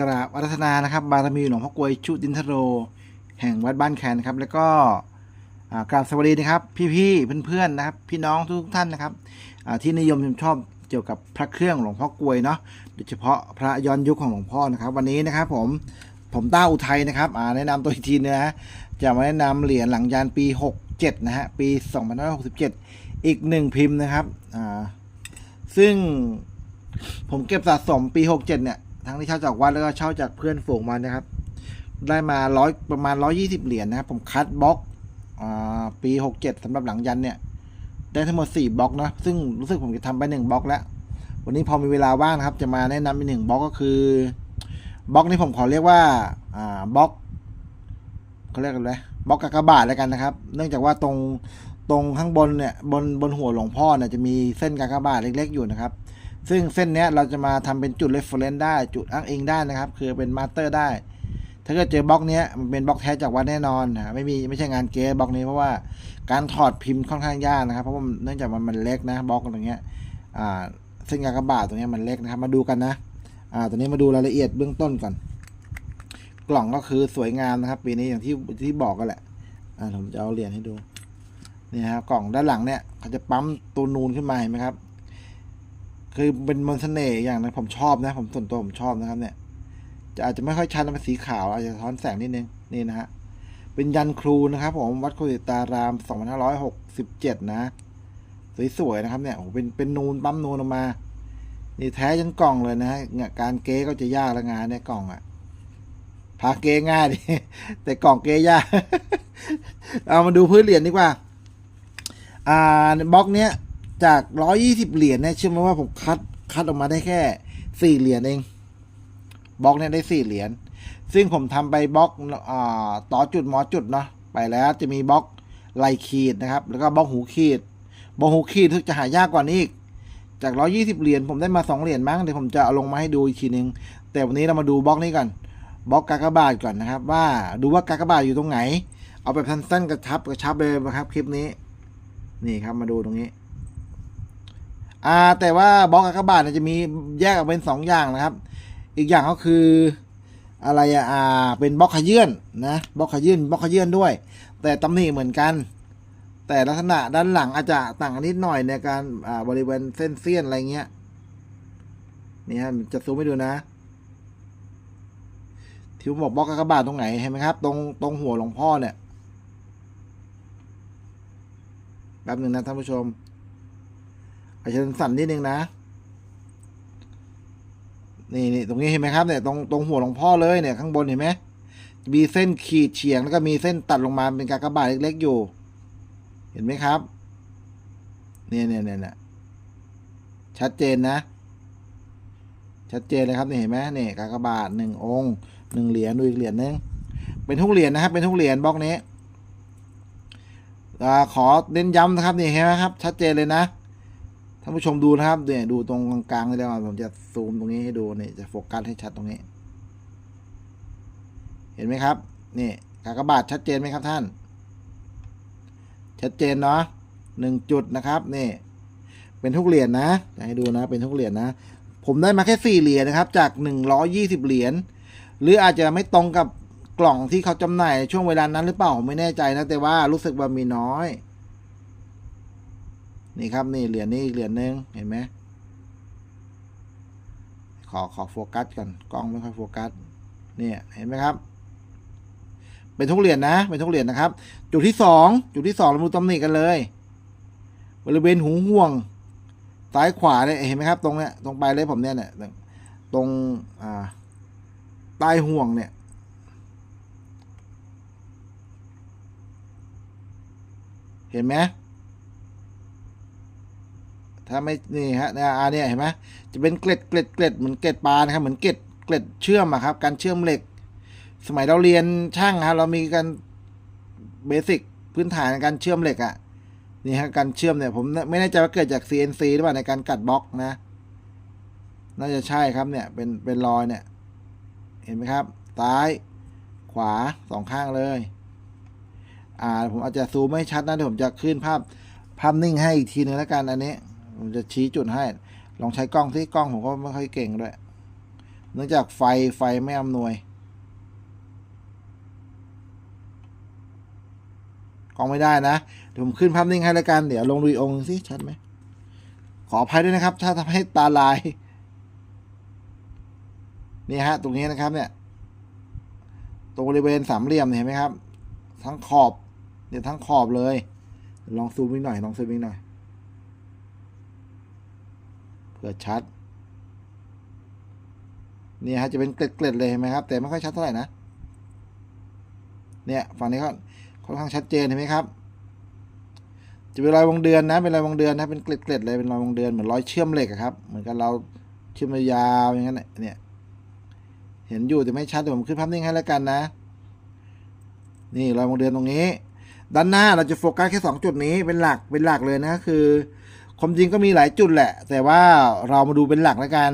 กราบอารัธนานะครับ บารมีหลวงพ่อกวยชุดินทโร แห่งวัดบ้านแคนนะครับ แล้วก็กราบสวัสดีนะครับ พี่ๆเพื่อนๆนะครับ พี่น้องทุกท่านนะครับที่นิยมชอบเกี่ยวกับพระเครื่องหลวงพ่อกวยเนาะโดยเฉพาะพระย้อนยุคของหลวงพ่อนะครับ วันนี้นะครับผมผมต้าอุทัยนะครับแนะนำตัวอีกทีนะฮะจะมาแนะนำเหรียญหลังยานปี 67 นะฮะปี2567 อีกหนึ่งพิมพ์นะครับซึ่งผมเก็บสะสมปี 67 เนี่ย ทั้งที่เช่าจากวัดแล้วก็เช่าจากเพื่อนฝูงมานะครับ ได้มาร้อยประมาณ120เหรียญนะครับ ผมคัดบล็อกอ่าปี67สำหรับหลังยันเนี่ย ได้ทั้งหมด4บล็อกนะซึ่งรู้สึกผมจะทำไป1บล็อกแล้ว วันนี้พอมีเวลาว่างนะครับ จะมาแนะนำอีกหนึ่งบล็อกก็คือบล็อกนี้ผมขอเรียกว่าบล็อกเขาเรียกอะไรบล็อกกากบาทแล้วกันนะครับ เนื่องจากว่าตรงตรงข้างบนเนี่ยบนบนหัวหลวงพ่อเนี่ยจะมีเส้นกากบาทเล็ก ๆ อยู่นะครับ ซึ่งเส้นนี้เราจะมาทำเป็นจุด reference ได้จุดอ้างอิงได้นะครับ คือเป็นมาสเตอร์ได้ ถ้าเกิดเจอบล็อกนี้มันเป็นบล็อกแท้จากวัดแน่นอนนะไม่มีไม่ใช่งานเก๊บล็อกนี้เพราะว่าการถอดพิมพ์ค่อนข้างยากนะครับ เพราะว่าเนื่องจากมันมันเล็กนะบล็อกตรงเนี้ยอ่าเส้นกากบาทตรงเนี้ยมันเล็กนะครับมาดูกันนะอ่าตอนนี้มาดูรายละเอียดเบื้องต้นก่อน กล่องก็คือสวยงามนะครับปีนี้อย่างที่ที่บอกกันแหละอ่าผมจะเอาเหรียญให้ดูนี่ครับกล่องด้านหลังเนี่ยเขาจะปั๊มตัวนูนขึ้นมาเห็นไหมครับ คือเป็นมนต์เสน่ห์อย่างนะผมชอบนะ ผมส่วนตัวผมชอบนะครับเนี่ย จะอาจจะไม่ค่อยชัดนะเป็นสีขาว อาจจะท้อนแสงนิดนึงนี่นะฮะเป็นยันครูนะครับ ผมวัดโคติตาราม 2567 นะ สวยๆนะครับเนี่ยโอ้เป็นเป็นนูนปั๊มนูนออกมา นี่แท้ยันกล่องเลยนะฮะการเก๊ก็จะยากละงานเนี่ยกล่องอะพาเก๊ง่ายดิแต่กล่องเก๊ยากเอามาดูพื้นเหรียญดีกว่า อ่าบล็อกเนี้ย จากร้อยี่สิบเหรียญเนี่ยเชื่อไหมว่าผมคัดคัดออกมาได้แค่สี่เหรียญเองบล็อกเนี่ยได้สี่เหรียญซึ่งผมทำไปบล็อกอ่าต่อจุดหมอจุดเนาะไปแล้วจะมีบล็อกไหลขีดนะครับ แล้วก็บล็อกหูขีดบล็อกหูขีดทึกจะหายากกว่านี้อีกจากร้อยี่สิบเหรียญผมได้มาสองเหรียญมั้งเดี๋ยวผมจะเอาลงมาให้ดูอีกทีนึง แต่วันนี้เรามาดูบล็อกนี้ก่อนบล็อกกากบาทก่อนนะครับ ว่าดูว่ากากบาทอยู่ตรงไหน เอาแบบสั้นๆกระชับกระชับเลยนะครับคลิปนี้ นี่ครับมาดูตรงนี้ อ่าแต่ว่าบล็อกอากาบาทจะมีแยกออกเป็นสองอย่างนะครับ อีกอย่างก็คืออะไรอ่าเป็นบล็อกขยื่นนะบล็อกขยื่นบล็อกขยื่นด้วย แต่ตำหนิเหมือนกัน แต่ลักษณะด้านหลังอาจจะต่างกันนิดหน่อยในการอ่าบริเวณเส้นเสี้ยนอะไรเงี้ยนี่ฮะจะซูมให้ดูนะที่ผมบอกบล็อกอากาบาทตรงไหนเห็นไหมครับ ตรงตรงหัวหลวงพ่อเนี่ยแป๊บหนึ่งนะท่านผู้ชม อาจจะสั่นนิดนึงนะ นี่นี่ตรงนี้เห็นไหมครับเนี่ยตรงตรงหัวหลวงพ่อเลยเนี่ยข้างบนเห็นไหมมีเส้นขีดเฉียงแล้วก็มีเส้นตัดลงมาเป็นกากบาทเล็กๆอยู่ เห็นไหมครับเนี่ยเนี่ยเนี่ยเนี่ยชัดเจนนะ ชัดเจนเลยครับนี่เห็นไหมเนี่ยกากบาทหนึ่งองค์หนึ่งเหรียญดูอีกเหรียญนึงเป็นทุกเหรียญนะครับ เป็นทุกเหรียญบล็อกนี้ขอเน้นย้ำนะครับนี่เห็นไหมครับ ชัดเจนเลยนะานผู้ชมดูนะครับเนี่ยดูตรงกลางๆนี่แล้วผมจะซูมตรงนี้ให้ดูนี่จะโฟกัสให้ชัดตรงนี้ เห็นไหมครับนี่กากบาทชัดเจนไหมครับท่าน ชัดเจนเนาะหนึ่งจุดนะครับนี่เป็นทุกเหรียญนะจะให้ดูนะเป็นทุกเหรียญนะ ผมได้มาแค่สี่เหรียญนะครับ จากหนึ่งร้อยี่สิบเหรียญหรืออาจจะไม่ตรงกับกล่องที่เขาจำหน่ายช่วงเวลานั้นหรือเปล่าผมไม่แน่ใจนะแต่ว่ารู้สึกว่ามีน้อย นี่ครับนี่เหรียญนี้อีกเหรียญหนึ่งเห็นไหมขอขอโฟกัสก่อนกล้องไม่ค่อยโฟกัสเนี่ยเห็นไหมครับ เป็นทุกเหรียญนะเป็นทุกเหรียญนะครับ จุดที่สองจุดที่สองเราดูตำหนิกันเลย บริเวณหูห่วงซ้ายขวาเนี่ยเห็นไหมครับ ตรงเนี้ยตรงปลายเล็บผมเนี่ยเนี่ยตรงอ่าใต้ห่วงเนี่ยเห็นไหม ถ้าไม่นี่ฮะเนี่ยอันเนี้ยเห็นไหมจะเป็นเกล็ดเกล็ดเกล็ดเหมือนเกล็ดปลานะครับเหมือนเกล็ดเกล็ดเชื่อมอะครับ การเชื่อมเหล็ก สมัยเราเรียนช่างครับเรามีการเบสิกพื้นฐานในการเชื่อมเหล็กอะนี่ฮะการเชื่อมเนี่ยผมไม่แน่ใจว่าเกิดจาก CNC หรือเปล่าในการกัดบล็อกนะ น่าจะใช่ครับเนี่ยเป็นเป็นรอยเนี่ย เห็นไหมครับซ้ายขวาสองข้างเลย อ่าผมอาจจะซูมไม่ชัดนะเดี๋ยวผมจะขึ้นภาพภาพนิ่งให้อีกทีนึงแล้วกันอันนี้ ผมจะชี้จุดให้ ลองใช้กล้องที่กล้องผมก็ไม่ค่อยเก่งด้วย เนื่องจากไฟไฟไม่อำนวย กล้องไม่ได้นะ เดี๋ยวผมขึ้นภาพนิ่งให้แล้วกัน เดี๋ยวลงดูอีองค์สิชัดไหม ขออภัยด้วยนะครับ ถ้าทำให้ตาลาย นี่ฮะ ตรงนี้นะครับเนี่ย ตรงบริเวณสามเหลี่ยมเนี่ยเห็นไหมครับ ทั้งขอบเนี่ยทั้งขอบเลย ลองซูมอีกหน่อย ลองซูมอีกหน่อย เพื่อชัดเนี่ยฮะจะเป็นเกล็ดๆเลยเห็นไหมครับ แต่ไม่ค่อยชัดเท่าไหร่นะ เนี่ยฝั่งนี้ก็ค่อนข้างชัดเจนเห็นไหมครับ จะเป็นรอยวงเดือนนะ เป็นรอยวงเดือนนะ เป็นเกล็ดๆเลย เป็นรอยวงเดือนเหมือนรอยเชื่อมเหล็กครับ เหมือนกับเราเชื่อมยาวอย่างนั้นเนี่ย เห็นอยู่แต่ไม่ชัดเดี๋ยวผมขึ้นภาพนิ่งให้แล้วกันนะ นี่รอยวงเดือนตรงนี้ ด้านหน้าเราจะโฟกัสแค่สองจุดนี้เป็นหลัก เป็นหลักเลยนะคือ ความจริงก็มีหลายจุดแหละ แต่ว่าเรามาดูเป็นหลักแล้วกัน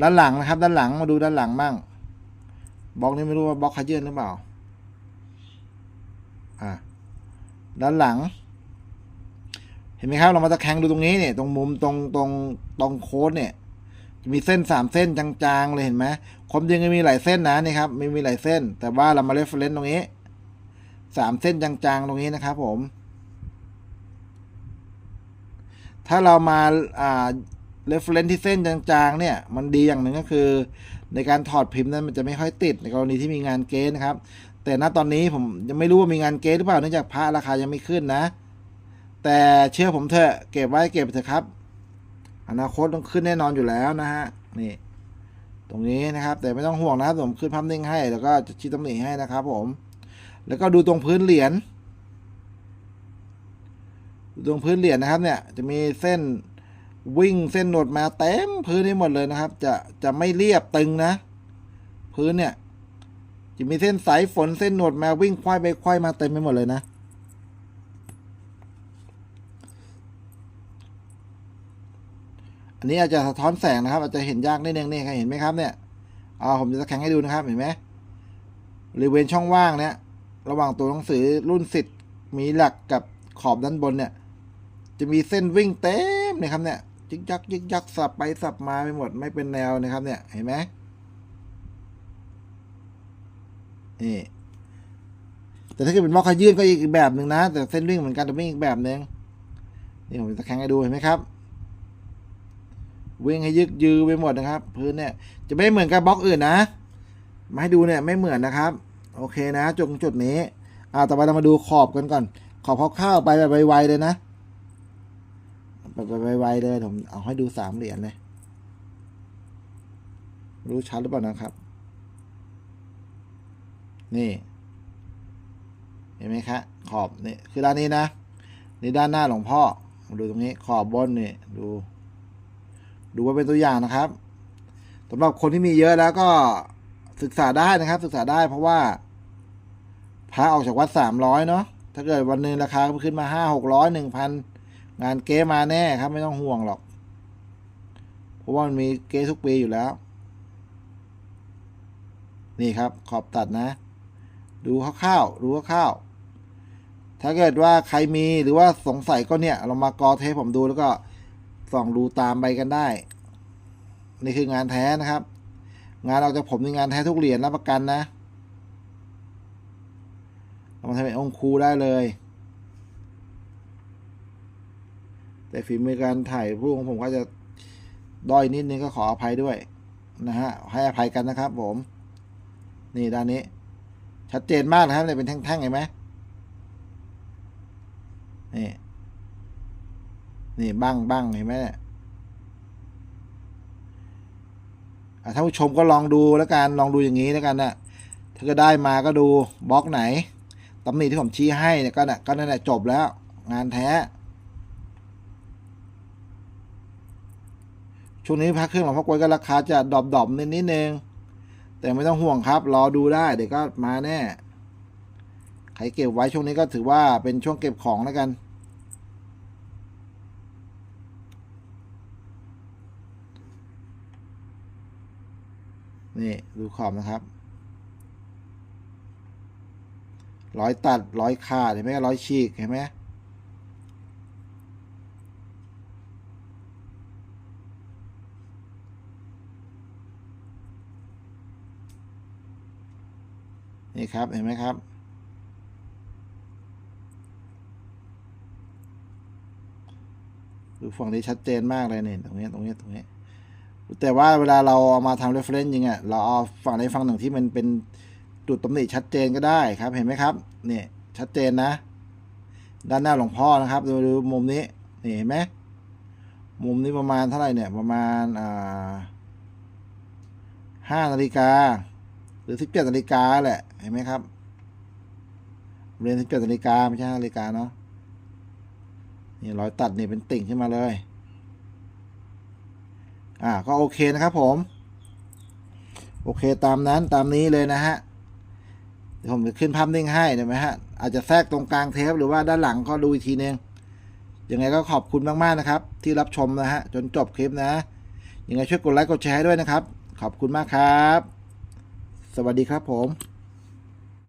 ด้านหลังนะครับ ด้านหลังมาดูด้านหลังบ้างบล็อกนี้ไม่รู้ว่าบล็อกขยื่นหรือเปล่าอ่าด้านหลัง เห็นไหมครับ เรามาตะแคงดูตรงนี้เนี่ย ตรงมุมตรงตรงตรงโค้ดเนี่ยจะมีเส้นสามเส้นจางๆเลยเห็นไหมความจริงก็มีหลายเส้นนะนี่ครับไม่มีหลายเส้น แต่ว่าเรามาเรฟเฟรนซ์ตรงนี้สามเส้นจางๆตรงนี้นะครับ ผม ถ้าเรามาอ่าเรฟเฟรนซ์ที่เส้นจางๆ เนี่ย มันดีอย่างหนึ่งก็คือ ในการถอดพิมพ์นั้นมันจะไม่ค่อยติดในกรณีที่มีงานเกสนะครับ แต่ณตอนนี้ผมยังไม่รู้ว่ามีงานเกสหรือเปล่าเนื่องจากพระราคายังไม่ขึ้นนะ แต่เชื่อผมเถอะเก็บไว้เก็บเถอะครับ อนาคตต้องขึ้นแน่นอนอยู่แล้วนะฮะนี่ตรงนี้นะครับแต่ไม่ต้องห่วงนะครับผมขึ้นภาพนิ่งให้ แล้วก็จะชี้ตำหนิให้นะครับผม แล้วก็ดูตรงพื้นเหรียญ ตรงพื้นเหรียญนะครับเนี่ยจะมีเส้นวิ่งเส้นหนวดมาเต็มพื้นนี้หมดเลยนะครับ จะจะไม่เรียบตึงนะ พื้นเนี่ย จะมีเส้นสายฝนเส้นหนวดมาวิ่งควายไปควายมาเต็มไปหมดเลยนะอันนี้อาจจะสะท้อนแสงนะครับ อาจจะเห็นยากนิดนึงนี่ใครเห็นไหมครับเนี่ยอ่าผมจะตะแคงให้ดูนะครับ เห็นไหมบริเวณช่องว่างเนี่ย ระหว่างตัวหนังสือรุ่นสิทธิ์มีหลักกับขอบด้านบนเนี่ย จะมีเส้นวิ่งเต็มเลยครับเนี่ยยิกยักยิกยักสับไปสับมาไปหมดไม่เป็นแนวนะครับ เนี่ยเห็นไหมนี่แต่ถ้าเกิดเป็นมอกขยื่นก็อีกแบบหนึ่งนะ แต่เส้นวิ่งเหมือนกันแต่วิ่งอีกแบบหนึ่งนี่ผมจะตะแคงให้ดูเห็นไหมครับวิ่งให้ยึกยือไปหมดนะครับ พื้นเนี่ยจะไม่เหมือนกับบล็อกอื่นนะมาให้ดูเนี่ยไม่เหมือนนะครับ โอเคนะจงจุดนี้อ่าต่อไปเรามาดูขอบกันก่อน ขอบคร่าวๆไปแบบไวๆเลยนะ แบบไวๆเลยผมเอาให้ดูสามเหรียญเลย รู้ชัดหรือเปล่านะครับ นี่ เห็นไหมครับขอบนี่คือด้านนี้นะนี่ด้านหน้าหลวงพ่อ ดูตรงนี้ขอบบนนี่ดู ดูว่าเป็นตัวอย่างนะครับสำหรับคนที่มีเยอะแล้วก็ศึกษาได้นะครับ ศึกษาได้เพราะว่าพระออกจากวัดสามร้อยเนาะถ้าเกิดวันหนึ่งราคาขึ้นมาห้าหกร้อยหนึ่งพัน งานเก๊มาแน่ครับไม่ต้องห่วงหรอก เพราะว่ามันมีเก๊ทุกปีอยู่แล้ว นี่ครับขอบตัดนะ ดูคร่าวๆดูคร่าวๆถ้าเกิดว่าใครมีหรือว่าสงสัยก็เนี่ยเรามากอเทปผมดูแล้วก็ส่องดูตามไปกันได้ นี่คืองานแท้นะครับ งานออกจากผมในงานแท้ทุกเหรียญรับประกันนะเรามาทำเป็นองค์ครูได้เลย แต่ฝีมือการถ่ายรูปของผมก็จะด้อยนิดนึงก็ขออภัยด้วยนะฮะให้อภัยกันนะครับ ผม นี่ด้านนี้ ชัดเจนมากนะครับเนี่ยเป็นแท่งๆเห็นไหมนี่นี่บ้างบ้างเห็นไหมเนี่ยท่านผู้ชมก็ลองดูแล้วกันลองดูอย่างนี้แล้วกันนะถ้าก็ได้มาก็ดูบล็อกไหนตำหนิที่ผมชี้ให้เนี่ยก็น่ะก็นั่นแหละจบแล้ว งานแท้ ช่วงนี้พระเครื่องหลวงพ่อกวยก็ราคาจะดรอปๆนิดนิดนึงแต่ไม่ต้องห่วงครับ รอดูได้เดี๋ยวก็มาแน่ใครเก็บไว้ช่วงนี้ก็ถือว่าเป็นช่วงเก็บของแล้วกัน นี่ดูขอบนะครับ ร้อยตัดร้อยขาดเห็นไหมร้อยฉีกเห็นไหม นี่ครับเห็นไหมครับ ดูฝั่งนี้ชัดเจนมากเลยเนี่ยตรงนี้ตรงนี้ตรงนี้ แต่ว่าเวลาเราเอามาทำ reference จริงอะเราเอาฝั่งใดฝั่งหนึ่งที่มันเป็นจุดตำหนิชัดเจนก็ได้ครับ เห็นไหมครับเนี่ยชัดเจนนะ ด้านหน้าหลวงพ่อนะครับ ดูดูมุมนี้นี่เห็นไหมมุมนี้ประมาณเท่าไหร่เนี่ยประมาณอ่าห้านาฬิกาหรือสิบเจ็ดนาฬิกาแหละ เห็นไหมครับ เรียนสิบเจ็ดนาฬิกาไม่ใช่นาฬิกาเนาะนี่รอยตัดนี่เป็นติ่งขึ้นมาเลย อ่าก็โอเคนะครับผม โอเคตามนั้นตามนี้เลยนะฮะเดี๋ยวผมจะขึ้นภาพนิ่งให้ได้ไหมฮะอาจจะแทรกตรงกลางเทปหรือว่าด้านหลังก็ดูอีกทีนึงยังไงก็ขอบคุณมากๆนะครับ ที่รับชมนะฮะจนจบคลิปนะยังไงช่วยกดไลค์กดแชร์ด้วยนะครับ ขอบคุณมากครับ สวัสดีครับผม